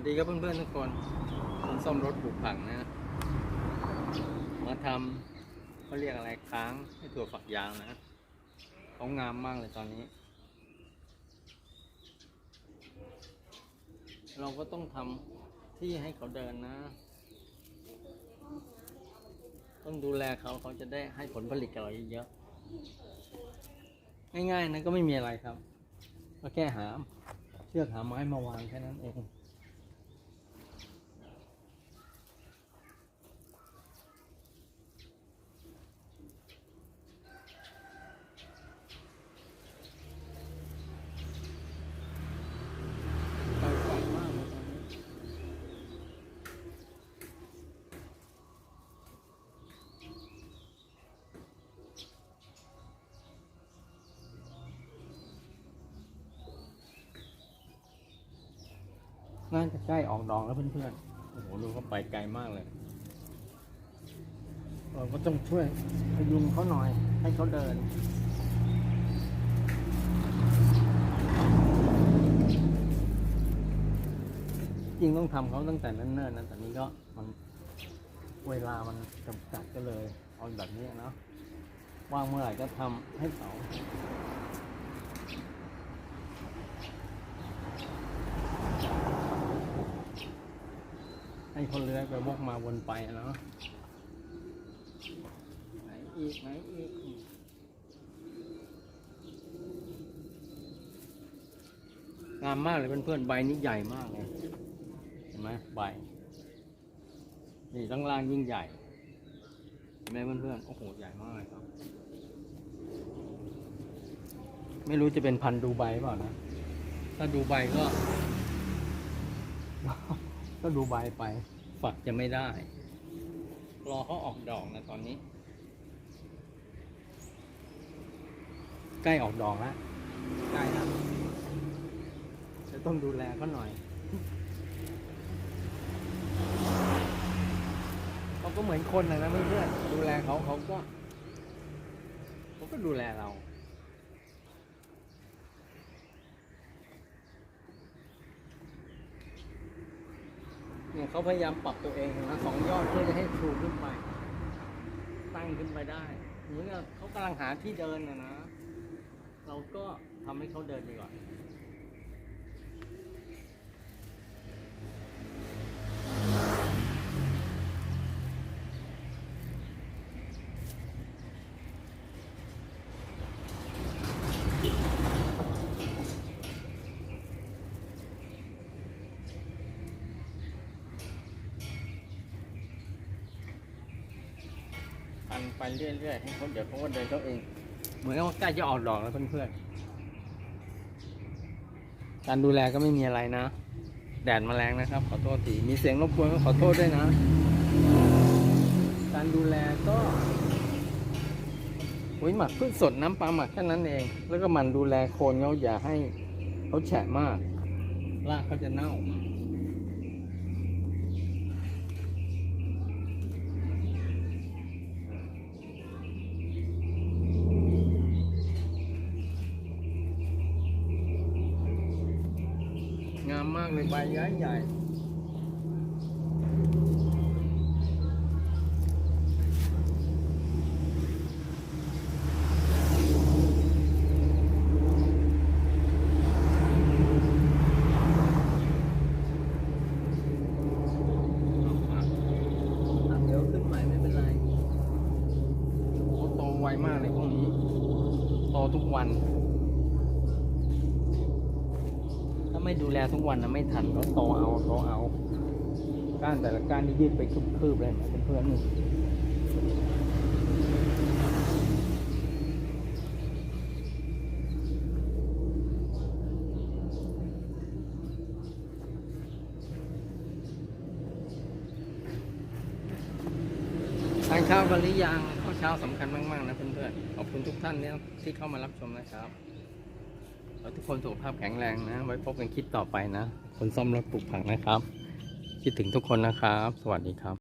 วัสดีครับเพื่อนๆทุกคนคนซ่อมรถปลูกผักนะ มาทำเขาเรียกอะไรค้างให้ถั่วฝักยาวนะเขางามมากเลยตอนนี้ เราก็ต้องทำที่ให้เขาเดินนะ ต้องดูแลเขาเขาจะได้ให้ผลผลิตกับเราเยอะๆง่ายๆนะก็ไม่มีอะไรครับ ก็แค่หาเชือกหาไม้มาวางแค่นั้นเอง ไปไกลมากเลยตอนนี้ น่าจะใกล้ออกดอกแล้วเพื่อนๆ โอ้โหดูเขาไปไกลมากเลย เราก็ต้องช่วยพยุงเขาหน่อยให้เขาเดิน จริงต้องทำเขาตั้งแต่เนิ่นๆนะแต่นี้ก็มันเวลามันจำกัดก็เลย เอาแบบนี้เนาะว่างเมื่อไหร่ก็ทำให้เขา ให้คนเลื้อยไปวกมาวนไปอะเนาะไหนอีกไหนอีกงามมากเลยเพื่อนๆใบนี้ใหญ่มากเลยเห็นไหมใบนี่ข้างล่างยิ่งใหญ่เห็นไหมเพื่อนๆโอ้โหใหญ่มากเลยครับ ไม่รู้จะเป็นพันธุ์ดูใบเปล่านะ ถ้าดูใบก็ ก็ดูใบไป ฝักจะไม่ได้ รอเขาออกดอกนะตอนนี้ ใกล้ออกดอกแล้วใกล้แล้วจะต้องดูแลเขาหน่อยเขาก็เหมือนคนนะนะเพื่อนๆดูแลเขาเขาก็เขาก็ดูแลเรา เนี่ยเขาพยายามปรับตัวเองนะสองยอดเพื่อจะให้ชูขึ้นไป ตั้งขึ้นไปได้เหมือนกับเขากำลังหาที่เดินนะนะ เราก็ทำให้เขาเดินดีกว่า พันไปเรื่อยๆให้เขาเดี๋ยวเขาก็เดินเขาเอง เหมือนว่าใกล้จะออกดอกแล้วเพื่อนๆการดูแลก็ไม่มีอะไรนะ แดดแมลงนะครับ ขอโทษทีมีเสียงรบกวนก็ขอโทษด้วยนะ การดูแลก็ปุ๋ยหมักพืชสดน้ำปลาหมักแค่นั้นเอง แล้วก็มันดูแลโคนเขาอย่าให้เขาแฉะมากรากเขาจะเน่า งามมากเลยใบใหญ่ใหญ่เดี๋ยวขึ้นใหม่ไม่เป็นไรโตไวมากเลยพวกนี้โตทุกวัน ถ้า ไม่ดูแลทุกวันนะไม่ทันเขาโตเอาโตเอาก้านแต่ละก้านนี่ยืดไปคืบๆเลยนะเพื่อนนี่ทานข้าวกันหรือยังข้าวเช้าสำคัญมาก ๆ นะเพื่อนๆขอบคุณทุกท่านเนี่ยที่เข้ามารับชมนะครับ ขอให้ทุกคนสุขภาพแข็งแรงนะ ไว้พบกันคลิปต่อไปนะ คนซ่อมรถปลูกผักนะครับ คิดถึงทุกคนนะครับ สวัสดีครับ